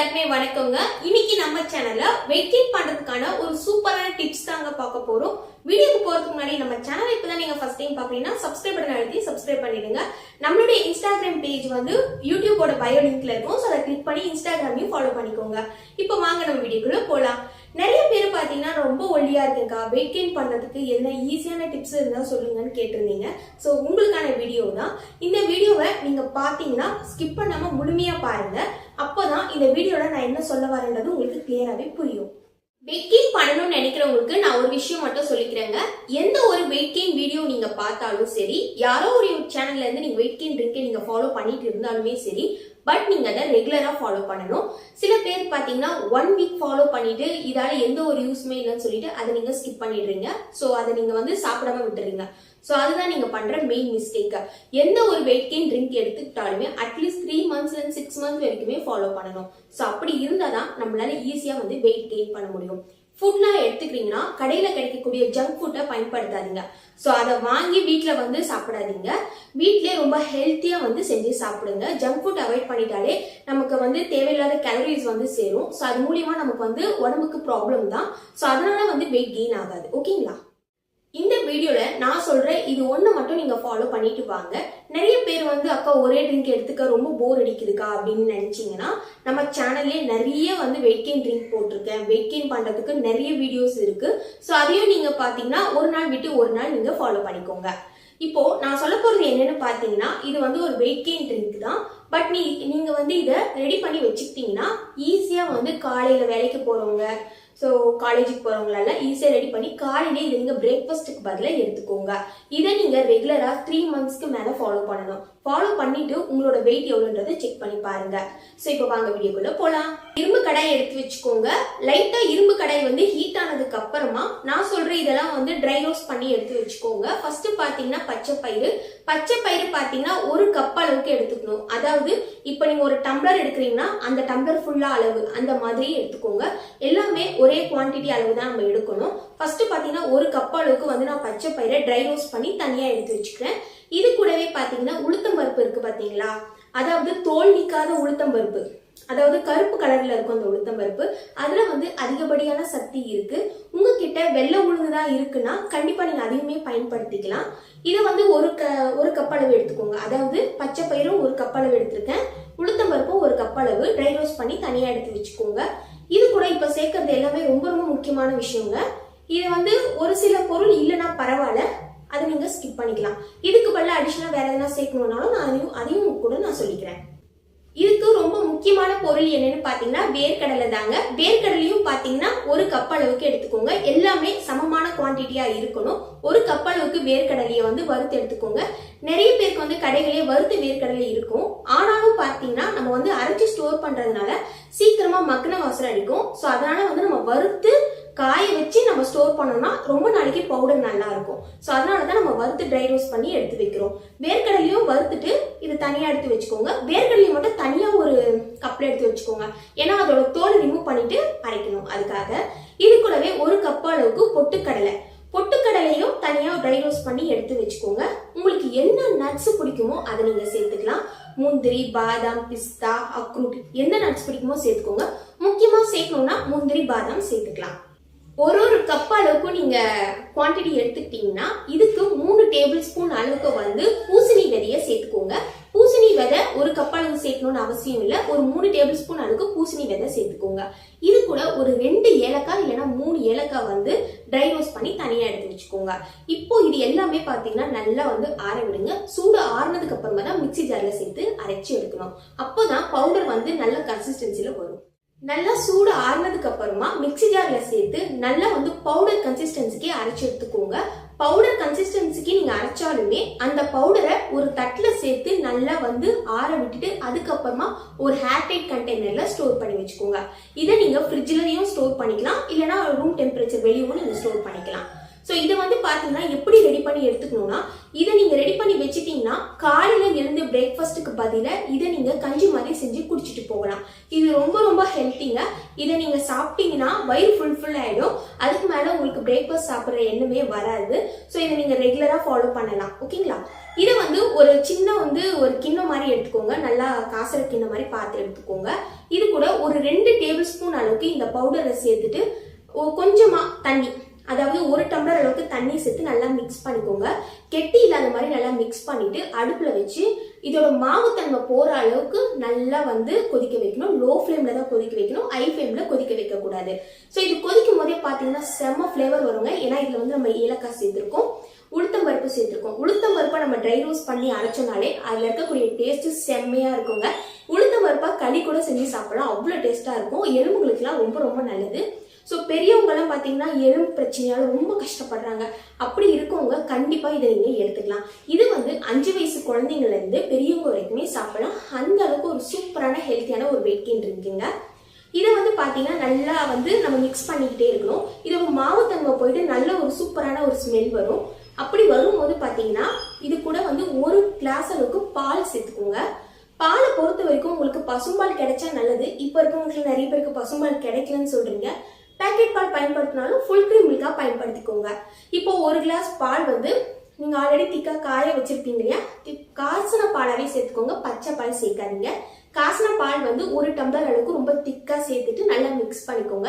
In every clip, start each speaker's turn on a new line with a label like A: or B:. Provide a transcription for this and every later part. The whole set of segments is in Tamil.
A: எல்லாருக்குமே வணக்கங்க. இன்னைக்கு நம்ம சேனல்ல வெயிட் கெயின் பண்றதுக்கான ஒரு சூப்பரான டிப்ஸ் தாங்க பார்க்க போறோம். வீடியோக்கு போறதுக்கு முன்னாடி நம்ம சேனல் இப்பதான் நீங்க ஃபர்ஸ்ட் டைம் பாக்குறீங்கன்னா சப்ஸ்கிரைப் பட்டன் அழுத்தி சப்ஸ்கிரைப் பண்ணிடுங்க. நம்மளுடைய இன்ஸ்டாகிராம் பேஜ் வந்து யூடியூபோட பயோ லிங்க்ல இருக்கும். ஸோ அதை கிளிக் பண்ணி இன்ஸ்டாகிராமையும் ஃபாலோ பண்ணிக்கோங்க. இப்போ வாங்க நம்ம வீடியோக்குள்ள போலாம். நிறைய பேர் பாத்தீங்கன்னா ரொம்ப ஒல்லியா இருக்குங்கக்கா வெயிட் கெயின் பண்றதுக்கு என்ன ஈஸியான டிப்ஸ் இருந்தா சொல்லுங்கன்னு கேட்டிருந்தீங்க. ஸோ உங்களுக்கான வீடியோ தான். இந்த வீடியோவை நீங்க பாத்தீங்கன்னா ஸ்கிப் பண்ணாம முழுமையா அப்போ அப்போதான் இந்த வீடியோவில் நான் என்ன சொல்ல வரேன்றது உங்களுக்கு கிளியராகவே புரியும். வெயிட் கெயின் பண்ணணும்னு நினைக்கிறவங்களுக்கு நான் ஒரு விஷயம் மட்டும் சொல்லிக்கிறேங்க. எந்த ஒரு வெயிட் கெயின் வீடியோ நீங்க பார்த்தாலும் சரி யாரோ ஒரு சேனல்ல இருந்து நீங்க வெயிட் கெயின் ட்ரிங்கை நீங்க ஃபாலோ பண்ணிட்டு இருந்தாலுமே சரி பட் நீங்க அதை ரெகுலரா ஃபாலோ பண்ணணும். சில பேர் பாத்தீங்கன்னா ஒன் வீக் ஃபாலோ பண்ணிட்டு இதால எந்த ஒரு யூஸ்மே இல்லைன்னு சொல்லிட்டு அதை நீங்க ஸ்கிப் பண்ணிடுறீங்க. ஸோ அதை நீங்க வந்து சாப்பிடாம விட்டுறீங்க ஸோ அதுதான் நீங்க பண்ற மெயின் மிஸ்டேக் எந்த ஒரு weight gain drink எடுத்துக்கிட்டாலுமே at least three months and six months வரைக்குமே ஃபாலோ பண்ணணும். ஸோ அப்படி இருந்தால் தான் நம்மளால ஈஸியா வந்து வெயிட் கெயின் பண்ண முடியும். ஃபுட்லாம் எடுத்துக்கிறீங்கன்னா கடையில கிடைக்கக்கூடிய ஜங்க் ஃபுட்டை பயன்படுத்தாதீங்க. ஸோ அதை வாங்கி வீட்டில் வந்து சாப்பிடாதீங்க. வீட்டிலே ரொம்ப ஹெல்த்தியாக வந்து செஞ்சு சாப்பிடுங்க. ஜங்க் ஃபுட் அவாய்ட் பண்ணிட்டாலே நமக்கு வந்து தேவையில்லாத கேலரிஸ் வந்து சேரும். ஸோ அது மூலியமா நமக்கு வந்து உடம்புக்கு ப்ராப்ளம் தான். ஸோ அதனால வந்து வெயிட் கெயின் ஆகாது. ஓகேங்களா இந்த வீடியோல நான் சொல்றேன் இது ஒண்ணு மட்டும் நீங்க ஃபாலோ பண்ணிட்டு வாங்க. நிறைய பேர் வந்து அக்கா ஒரே ட்ரிங்க் எடுத்துக்க ரொம்ப போர் அடிக்குதுக்கா அப்படின்னு நினைச்சீங்கன்னா நம்ம சேனல்லே நிறைய வந்து வெயிட் கெயின் ட்ரிங்க் போட்டிருக்கேன். வெயிட் கெயின் பண்றதுக்கு நிறைய வீடியோஸ் இருக்கு. ஸோ அதையும் நீங்க பாத்தீங்கன்னா ஒரு நாள் விட்டு ஒரு நாள் நீங்க ஃபாலோ பண்ணிக்கோங்க. இப்போ நான் சொல்ல போறது என்னன்னு பாத்தீங்கன்னா இது வந்து ஒரு வெயிட் கெயின் ட்ரிங்க் தான். பட் நீ நீங்க வந்து இதை ரெடி பண்ணி வச்சுக்கிட்டீங்கன்னா ஈஸியா வந்து காலையில வேலைக்கு போறவங்க ஸோ காலேஜுக்கு போகிறவங்களெல்லாம் ஈஸியாக ரெடி பண்ணி காலையிலே இதை நீங்கள் பிரேக்ஃபாஸ்ட்டுக்கு பதிலாக எடுத்துக்கோங்க. இதை நீங்கள் ரெகுலராக த்ரீ மந்த்ஸ்க்கு மேலே ஃபாலோ பண்ணணும். ஃபாலோ பண்ணிட்டு உங்களோட வெயிட் எவ்வளோன்றதை செக் பண்ணி பாருங்க. ஸோ இப்போ வாங்க வீடியோக்குள்ள போகலாம் இரும்பு கடாய் எடுத்து வச்சுக்கோங்க. லைட்டாக இரும்பு கடாய் வந்து ஹீட் ஆனதுக்கு அப்புறமா நான் சொல்ற இதெல்லாம் வந்து ட்ரை ரோஸ்ட் பண்ணி எடுத்து வச்சுக்கோங்க. ஃபர்ஸ்ட் பார்த்தீங்கன்னா பச்சை பயிறு. பச்சை பயிறு பார்த்தீங்கன்னா ஒரு கப் அளவுக்கு எடுத்துக்கணும். அதாவது இப்போ நீங்கள் ஒரு டம்ளர் எடுக்கிறீங்கன்னா அந்த டம்ளர் ஃபுல்லாக அளவு அந்த மாதிரி எடுத்துக்கோங்க. எல்லாமே ஒரே குவான்டிட்டி அளவு தான் நம்ம எடுக்கணும். ஃபர்ஸ்ட் பார்த்தீங்கன்னா ஒரு கப் அளவுக்கு வந்து நான் பச்சை பயிரை ட்ரை ரோஸ்ட் பண்ணி தனியாக எடுத்து வச்சுக்கிறேன். இது கூடவே பார்த்தீங்கன்னா உளுத்தம் பருப்பு இருக்கு பார்த்தீங்களா அதாவது தோல் நீக்காத உளுத்தம் பருப்பு. அதாவது கருப்பு கலர்ல இருக்கும் அந்த உளுத்தம் பருப்பு. அதுல வந்து அதிகப்படியான சக்தி இருக்கு. உங்ககிட்ட வெள்ளை உளுந்து தான் இருக்குன்னா கண்டிப்பா நீங்க அதிகமே பயன்படுத்திக்கலாம். இதை வந்து ஒரு க ஒரு கப் அளவு எடுத்துக்கோங்க. அதாவது பச்சை பயிரும் ஒரு கப் அளவு எடுத்திருக்கேன். உளுத்தம் பருப்பும் ஒரு கப் அளவு. ட்ரை ரோஸ்ட் பண்ணி தனியா எடுத்து வச்சுக்கோங்க. இது கூட இப்ப சேர்க்கறது எல்லாமே ரொம்ப ரொம்ப முக்கியமான விஷயங்க. இது வந்து ஒரு சில பொருள் இல்லைன்னா பரவாயில்ல. அதை நீங்க ஸ்கிப் பண்ணிக்கலாம். இதுக்கு பதிலாக அடிஷ்னலாக வேற எதனா சேர்க்கணும்னாலும் நான் அதையும் அதையும் கூட நான் சொல்லிக்கிறேன். இதுக்கு ரொம்ப முக்கியமான பொருள் என்னன்னு பாத்தீங்கன்னா வேர்க்கடலை தாங்க. வேர்க்கடலையும் பாத்தீங்கன்னா ஒரு கப் அளவுக்கு எடுத்துக்கோங்க. எல்லாமே சமமான குவான்டிட்டியா இருக்கணும். ஒரு கப் அளவுக்கு வேர்க்கடலையை வந்து வறுத்து எடுத்துக்கோங்க. நிறைய பேருக்கு வந்து கடைகளே வறுத்து வேர்க்கடலை இருக்கும். ஆனாலும் பாத்தீங்கன்னா நம்ம வந்து அரைச்சு ஸ்டோர் பண்றதுனால சீக்கிரமா மக்கின வாசனை அடிக்கும். ஸோ அதனால வந்து நம்ம வறுத்து காய வச்சு நம்ம ஸ்டோர் பண்ணோம்னா ரொம்ப நாளைக்கு பவுடர் நல்லா இருக்கும் ஸோ அதனால தான் நம்ம வறுத்து ட்ரை ரோஸ்ட் பண்ணி எடுத்து வைக்கிறோம். வேர்க்கடலையும் வறுத்துட்டு இது தனியாக எடுத்து வச்சுக்கோங்க. வேர்க்கடலையும் மட்டும் தனியாக ஒரு கப்பில் எடுத்து வச்சுக்கோங்க. ஏன்னா அதோட தோல் ரிமூவ் பண்ணிட்டு அரைக்கணும் அதுக்காக. இது கூடவே ஒரு கப் அளவுக்கு பொட்டுக்கடலை. பொட்டுக்கடலையும் தனியாக ட்ரை ரோஸ்ட் பண்ணி எடுத்து வச்சுக்கோங்க. உங்களுக்கு என்ன நட்ஸ் பிடிக்குமோ அதை நீங்கள் சேர்த்துக்கலாம். முந்திரி பாதாம் பிஸ்தா அக்ரூட் எந்த நட்ஸ் பிடிக்குமோ சேர்த்துக்கோங்க. முக்கியமாக சேர்க்கணும்னா முந்திரி பாதாம் சேர்த்துக்கலாம். ஒரு ஒரு கப் அளவுக்கு நீங்க குவான்டிட்டி எடுத்துக்கிட்டீங்கன்னா இதுக்கு மூணு டேபிள் ஸ்பூன் அளவுக்கு வந்து பூசணி விதைய சேர்த்துக்கோங்க. பூசணி விதை ஒரு கப் அளவு சேர்க்கணும்னு அவசியம் இல்லை. ஒரு மூணு டேபிள் ஸ்பூன் அளவுக்கு பூசணி விதை சேர்த்துக்கோங்க. இது கூட ஒரு ரெண்டு ஏலக்காய் இல்லைன்னா மூணு ஏலக்காய் வந்து ட்ரை ரோஸ்ட் பண்ணி தனியா எடுத்து வச்சுக்கோங்க. இப்போ இது எல்லாமே பாத்தீங்கன்னா நல்லா வந்து ஆற விடுங்க. சூடு ஆறுனதுக்கு அப்புறமா தான் மிக்ஸி ஜார்ல சேர்த்து அரைச்சி எடுக்கணும். அப்போதான் பவுடர் வந்து நல்ல கன்சிஸ்டன்சில வரும். நல்லா சூடு ஆறினதுக்கு அப்புறமா மிக்ஸி ஜார்ல சேர்த்து நல்லா வந்து பவுடர் கன்சிஸ்டன்சிக்கு அரைச்சி எடுத்துக்கோங்க. பவுடர் கன்சிஸ்டன்சிக்கு நீங்க அரைச்சாலுமே அந்த பவுடரை ஒரு தட்டில் சேர்த்து நல்லா வந்து ஆற விட்டுட்டு அதுக்கப்புறமா ஒரு ஹேர்டைட் கண்டெய்னர்ல ஸ்டோர் பண்ணி வச்சுக்கோங்க. இதை நீங்க ஃப்ரிட்ஜ்லயும் ஸ்டோர் பண்ணிக்கலாம். இல்லைன்னா ரூம் டெம்பரேச்சர் வெளியவும் நீங்க ஸ்டோர் பண்ணிக்கலாம். ஸோ இதை வந்து பார்த்தீங்கன்னா எப்படி ரெடி பண்ணி எடுத்துக்கணும்னா இதை நீங்கள் ரெடி பண்ணி வச்சிட்டீங்கன்னா காலையில எழுந்து பிரேக்ஃபாஸ்ட்டுக்கு பதிலாக இதை நீங்கள் கஞ்சி மாதிரி செஞ்சு குடிச்சிட்டு போகலாம். இது ரொம்ப ரொம்ப ஹெல்த்திங்க இதை நீங்கள் சாப்பிட்டீங்கன்னா வயிறு ஃபுல் ஃபுல் அதுக்கு மேலே உங்களுக்கு பிரேக்ஃபாஸ்ட் சாப்பிட்ற எண்ணமே வராது. ஸோ இதை நீங்கள் ரெகுலராக ஃபாலோ பண்ணலாம். ஓகேங்களா இதை வந்து ஒரு சின்ன வந்து ஒரு கிண்ணம் மாதிரி எடுத்துக்கோங்க. நல்லா காசர கிண்ணம் மாதிரி பார்த்து எடுத்துக்கோங்க. இது கூட ஒரு ரெண்டு டேபிள் ஸ்பூன் அளவுக்கு இந்த பவுடரை சேர்த்துட்டு கொஞ்சமாக தண்ணி அதாவது ஒரு டம்ளர் அளவுக்கு தண்ணி சேர்த்து நல்லா மிக்ஸ் பண்ணிக்கோங்க. கெட்டி இல்லாத மாதிரி நல்லா மிக்ஸ் பண்ணிட்டு அடுப்புல வச்சு இதோட மாவுத்தன்மை போற அளவுக்கு நல்லா வந்து கொதிக்க வைக்கணும். லோ ஃப்ளேமில் தான் கொதிக்க வைக்கணும். ஹை ஃப்ளேமில் கொதிக்க வைக்க கூடாது ஸோ இது கொதிக்கும் போதே பாத்தீங்கன்னா செம்ம ஃப்ளேவர் வருங்க. ஏன்னா இதுல வந்து நம்ம ஏலக்காய் சேர்த்திருக்கோம். உளுத்தம் பருப்பு சேர்த்திருக்கோம். உளுத்தம் பருப்பை நம்ம ட்ரை ரோஸ் பண்ணி அரைச்சோனாலே அதுல இருக்கக்கூடிய டேஸ்ட் செம்மையா இருக்குங்க. உளுத்தம் பருப்பாக களி கூட செஞ்சு சாப்பிடலாம். அவ்வளோ டேஸ்டா இருக்கும். எலும்புகளுக்குலாம் ரொம்ப ரொம்ப நல்லது. ஸோ பெரியவங்களாம் பார்த்தீங்கன்னா எலும்பு பிரச்சனையால் ரொம்ப கஷ்டப்படுறாங்க. அப்படி இருக்கவங்க கண்டிப்பாக இதை நீங்கள் எடுத்துக்கலாம். இது வந்து அஞ்சு வயசு குழந்தைங்கள்லேருந்து பெரியவங்க வரைக்குமே சாப்பிடலாம். அந்த அளவுக்கு ஒரு சூப்பரான ஹெல்த்தியான ஒரு வெயிட் கெயின் இருக்குங்க. இதை வந்து பார்த்தீங்கன்னா நல்லா வந்து நம்ம மிக்ஸ் பண்ணிக்கிட்டே இருக்கணும். இதை மாவு தங்க போயிட்டு நல்ல ஒரு சூப்பரான ஒரு ஸ்மெல் வரும். அப்படி வரும்போது பார்த்தீங்கன்னா இது கூட வந்து ஒரு கிளாஸ் அளவுக்கு பால் சேர்த்துக்கோங்க. பாலை பொறுத்த வரைக்கும் உங்களுக்கு பசும்பால் கிடைச்சா நல்லது. இப்போ இருக்கவங்களுக்கு நிறைய பேருக்கு பசும்பால் கிடைக்கலன்னு சொல்றீங்க. பேக்கெட் பால் பயன்படுத்தினாலும் ஃபுல் க்ரீம் மில்காக பயன்படுத்திக்கோங்க. இப்போ ஒரு கிளாஸ் பால் வந்து நீங்கள் ஆல்ரெடி திக்கா காய வச்சிருப்பீங்க இல்லையா? தி- பாலாகவே சேர்த்துக்கோங்க. பச்சை பால் சேர்க்காதீங்க. காய்ச்சின பால் வந்து ஒரு டம்ளர் அளவுக்கு ரொம்ப திக்காக சேர்த்துட்டு நல்லா மிக்ஸ் பண்ணிக்கோங்க.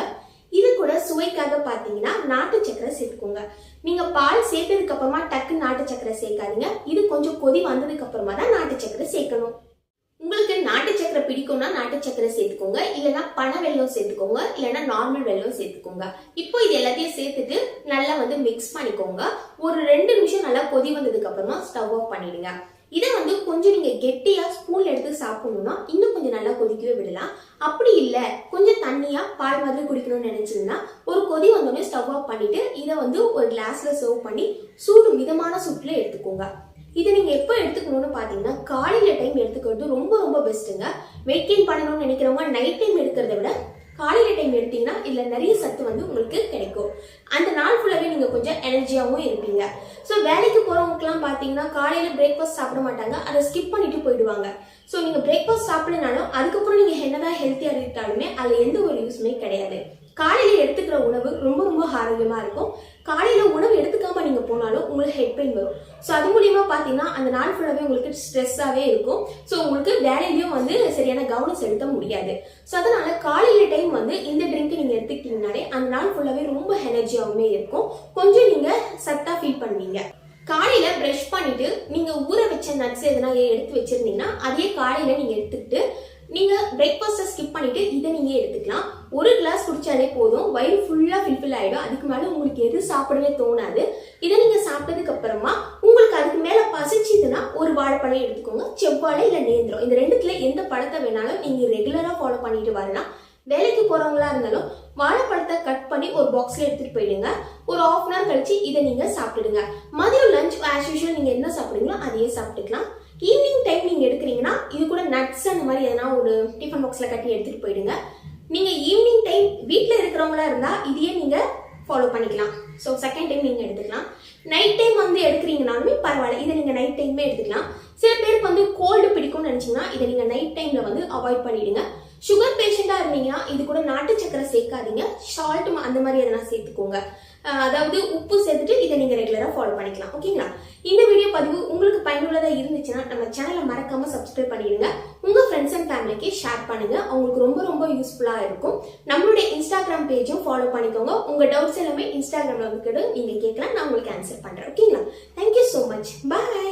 A: இது கூட சுவைக்காக பார்த்தீங்கன்னா நாட்டு சக்கரை சேர்த்துக்கோங்க. நீங்கள் பால் சேர்த்ததுக்கு அப்புறமா டக்கு நாட்டு சக்கரை சேர்க்காதீங்க. இது கொஞ்சம் கொதி வந்ததுக்கு அப்புறமா தான் நாட்டு சக்கரை சேர்க்கணும். சக்கரை பிடிக்கும்னா நாட்டு சக்கரை சேர்த்துக்கோங்க. இல்லைன்னா பனை வெள்ளம் சேர்த்துக்கோங்க. இல்லைன்னா நார்மல் வெள்ளம் சேர்த்துக்கோங்க. இப்போ இது எல்லாத்தையும் சேர்த்துட்டு நல்லா வந்து மிக்ஸ் பண்ணிக்கோங்க. ஒரு ரெண்டு நிமிஷம் நல்லா கொதி வந்ததுக்கு அப்புறமா ஸ்டவ் ஆஃப் பண்ணிடுங்க. இதை வந்து கொஞ்சம் நீங்க கெட்டியா ஸ்பூன்ல எடுத்து சாப்பிடணும்னா இன்னும் கொஞ்சம் நல்லா கொதிக்கவே விடலாம். அப்படி இல்ல கொஞ்சம் தண்ணியா பால் மாதிரி குடிக்கணும்னு நினைச்சீங்கன்னா ஒரு கொதி வந்தோடனே ஸ்டவ் ஆஃப் பண்ணிட்டு இதை வந்து ஒரு கிளாஸ்ல சர்வ் பண்ணி சூடு மிதமான சூட்டுல எடுத்துக்கோங்க. இதை நீங்கள் எப்போ எடுத்துக்கணும்னு பார்த்தீங்கன்னா காலையில் டைம் எடுத்துக்கிறது ரொம்ப ரொம்ப பெஸ்ட்டுங்க வெயிட் கெயின் பண்ணணும்னு நினைக்கிறவங்க நைட் டைம் எடுக்கிறத விட காலையில் டைம் எடுத்தீங்கன்னா இதில் நிறைய சத்து வந்து உங்களுக்கு கிடைக்கும். அந்த நாள் ஃபுல்லாகவே நீங்கள் கொஞ்சம் எனர்ஜியாகவும் இருப்பீங்க. ஸோ வேலைக்கு போகிறவங்களுக்குலாம் பார்த்தீங்கன்னா காலையில் பிரேக்ஃபாஸ்ட் சாப்பிட மாட்டாங்க. அதை ஸ்கிப் பண்ணிட்டு போயிடுவாங்க. ஸோ நீங்கள் பிரேக்ஃபாஸ்ட் சாப்பிடனாலும் அதுக்கப்புறம் நீங்கள் என்னதான் ஹெல்த்தியாக இருந்தாலுமே அதில் எந்த ஒரு யூஸுமே கிடையாது. காலையில் எடுத்துக்கிற உணவு ரொம்ப ரொம்ப ஆரோக்கியமாக இருக்கும். காலையில் உணவு எடுத்துக்காம நீங்கள் போனாலும் உங்களுக்கு ஹெட் பெயின் வரும். ஸோ அது மூலியமாக பார்த்தீங்கன்னா அந்த நாள் ஃபுல்லாகவே உங்களுக்கு ஸ்ட்ரெஸ்ஸாகவே இருக்கும். ஸோ உங்களுக்கு வேலையிலையும் வந்து சரியான கவனம் செலுத்த முடியாது. ஸோ அதனால் காலையில் டைம் வந்து இந்த ட்ரிங்க் நீங்கள் எடுத்துக்கிட்டீங்கனாலே அந்த நாள் ஃபுல்லாகவே ரொம்ப எனர்ஜியாகவுமே இருக்கும். கொஞ்சம் நீங்கள் சத்தாக ஃபீல் பண்ணுவீங்க. காலையில ப்ரஷ் பண்ணிட்டு நீங்க ஊற வச்ச நட்ஸ் எதனா எடுத்து வச்சிருந்தீங்கன்னா அதே காலையில நீங்க எடுத்துக்கிட்டு நீங்க பிரேக்ஃபாஸ்ட்டை ஸ்கிப் பண்ணிட்டு இதை நீங்க எடுத்துக்கலாம். ஒரு கிளாஸ் குடிச்சாலே போதும். வயிறு ஃபுல்லா ஃபில்ஃபில் ஆயிடும். அதுக்கு மேல உங்களுக்கு எது சாப்பிடவே தோணாது. இதை நீங்க சாப்பிட்டதுக்கு அப்புறமா உங்களுக்கு அதுக்கு மேல பசிச்சுதுன்னா ஒரு வாழைப்பழம் எடுத்துக்கோங்க. செவ்வாழை இல்ல நேந்திரம். இந்த ரெண்டுத்துல எந்த பழத்தை வேணாலும் நீங்க ரெகுலரா ஃபாலோ பண்ணிட்டு வரலாம். வேலைக்கு போறவங்களா இருந்தாலும் வாழைப்பழத்தை கட் பண்ணி ஒரு பாக்ஸ்ல எடுத்துட்டு போயிடுங்க. ஒரு ஆஃப் அன் ஹவர் கழிச்சு இதை நீங்க சாப்பிட்டுடுங்க. மதியம் லஞ்ச் ஆஸ் யூஷுவல் நீங்க என்ன சாப்பிடுங்களோ அதையே சாப்பிட்டுக்கலாம். ஈவினிங் டைம் நீங்கள் எடுக்கிறீங்கன்னா இது கூட நட்ஸ் அந்த மாதிரி எதனா ஒரு டிஃபன் பாக்ஸில் கட்டி எடுத்துகிட்டு போயிடுங்க. நீங்கள் ஈவினிங் டைம் வீட்டில் இருக்கிறவங்களா இருந்தால் இதையே நீங்கள் ஃபாலோ பண்ணிக்கலாம். ஸோ செகண்ட் டைம் நீங்கள் எடுத்துக்கலாம். நைட் டைம் வந்து எடுக்கிறீங்கனாலுமே பரவாயில்ல. இதை நீங்கள் நைட் டைமே எடுத்துக்கலாம். சில பேருக்கு வந்து கோல்டு பிடிக்கும்னு நினச்சிங்கன்னா இதை நீங்கள் நைட் டைமில் வந்து அவாய்ட் பண்ணிவிடுங்க சுகர் பேஷண்ட்டாக இருந்தீங்கன்னா இது கூட நாட்டு சக்கரை சேர்க்காதீங்க. சால்ட் அந்த மாதிரி எதனா சேர்த்துக்கோங்க. அதாவது உப்பு சேர்த்துட்டு இதை நீங்கள் ரெகுலராக ஃபாலோ பண்ணிக்கலாம். ஓகேங்களா இந்த வீடியோ பதிவு உங்களுக்கு பயனுள்ளதாக இருந்துச்சுன்னா நம்ம சேனலை மறக்காமல் சப்ஸ்கிரைப் பண்ணிடுங்க. உங்கள் ஃப்ரெண்ட்ஸ் அண்ட் ஃபேமிலிக்கு ஷேர் பண்ணுங்க. அவங்களுக்கு ரொம்ப ரொம்ப யூஸ்ஃபுல்லாக இருக்கும். நம்மளுடைய இன்ஸ்டாகிராம் பேஜும் ஃபாலோ பண்ணிக்கோங்க. உங்கள் டவுட்ஸ் எல்லாமே இன்ஸ்டாகிராமில் வந்து நீங்கள் கேட்கலாம் நான் உங்களுக்கு ஆன்சர் பண்ணுறேன் ஓகேங்களா தேங்க்யூ ஸோ மச் பாய்